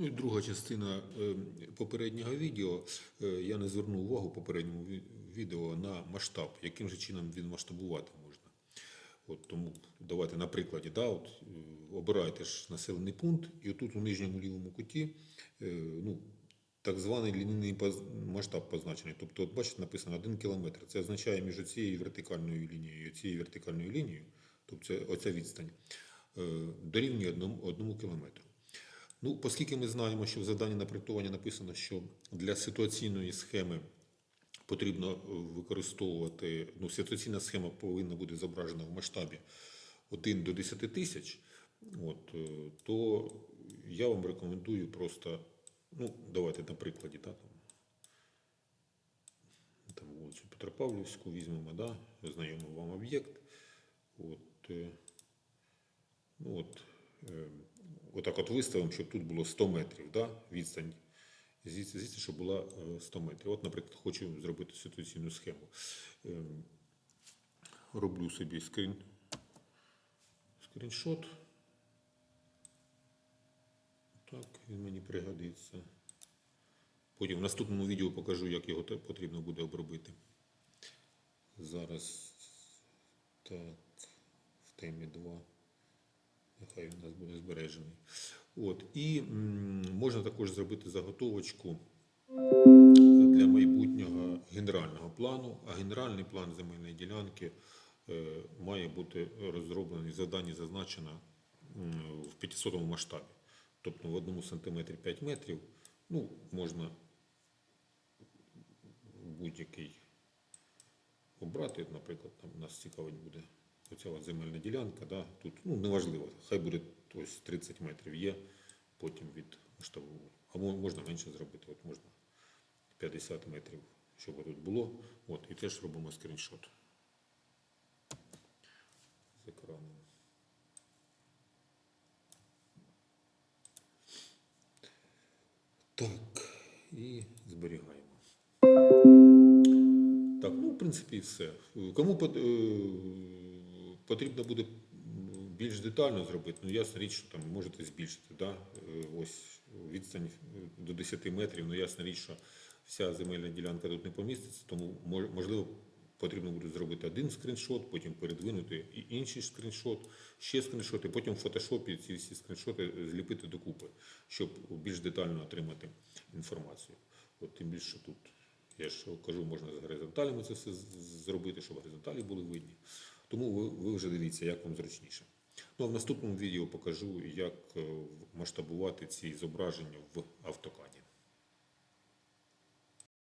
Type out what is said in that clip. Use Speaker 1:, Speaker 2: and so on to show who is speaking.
Speaker 1: Ну і друга частина е, попереднього відео. Е, Я не звернув увагу попередньому відео на масштаб, яким же чином він масштабувати можна. От тому давайте на прикладі, да, от, е, обирайте ж населений пункт, і отут у нижньому лівому куті ну, так званий лінійний масштаб позначений. Тобто, от бачите, написано 1 кілометр. Це означає між цією вертикальною лінією і цією вертикальною лінією, тобто оця відстань, дорівнює одному кілометру. Ну, оскільки ми знаємо, що в заданні на проєктування написано, що для ситуаційної схеми потрібно е, використовувати, ну, ситуаційна схема повинна бути зображена в масштабі 1 до 10 тисяч, от, е, то я вам рекомендую просто, ну, давайте на прикладі, да, там, там вулицю Петропавлівську візьмемо, да, знайомий вам об'єкт. От, е, ну, от, отак от виставимо, щоб тут було 100 метрів, да, відстань. Звідси, звідси, щоб була е, 100 метрів. От, наприклад, хочу зробити ситуаційну схему. Ем, Роблю собі скрін, скріншот. Так, він мені пригодиться. Потім в наступному відео покажу, як його потрібно буде обробити. Зараз так, в темі 2. Нехай він у нас буде збережений. От. І можна також зробити заготовочку для майбутнього генерального плану. А генеральний план земельної ділянки е, має бути розроблений, завдання зазначено в 500 масштабі. Тобто в одному сантиметрі 5 метрів. Ну, можна будь-який обрати. Наприклад, там нас цікавить буде оця земельна ділянка. Да? Тут ну, неважливо, хай буде ось 30 метрів є, потім від масштабу. А можна менше зробити, от можна 50 метрів, щоб тут було. От, і теж робимо скріншот з екрану. Так, і зберігаємо. Так, ну, в принципі, все. Кому пот- е, потрібно буде більш детально зробити, ну ясна річ, що там можете збільшити. Да? Е, Ось відстань до 10 метрів, ну ясна річ, що вся земельна ділянка тут не поміститься, тому можливо потрібно буде зробити один скріншот, потім передвинути і інший скріншот, ще скріншоти, потім в фотошопі ці всі скріншоти зліпити докупи, щоб більш детально отримати інформацію. От тим більше тут я ж кажу, можна з горизонталями це все зробити, щоб горизонталі були видні. Тому ви, ви вже дивіться, як вам зручніше. Ну а в наступному відео покажу, як е, масштабувати ці зображення в автокад.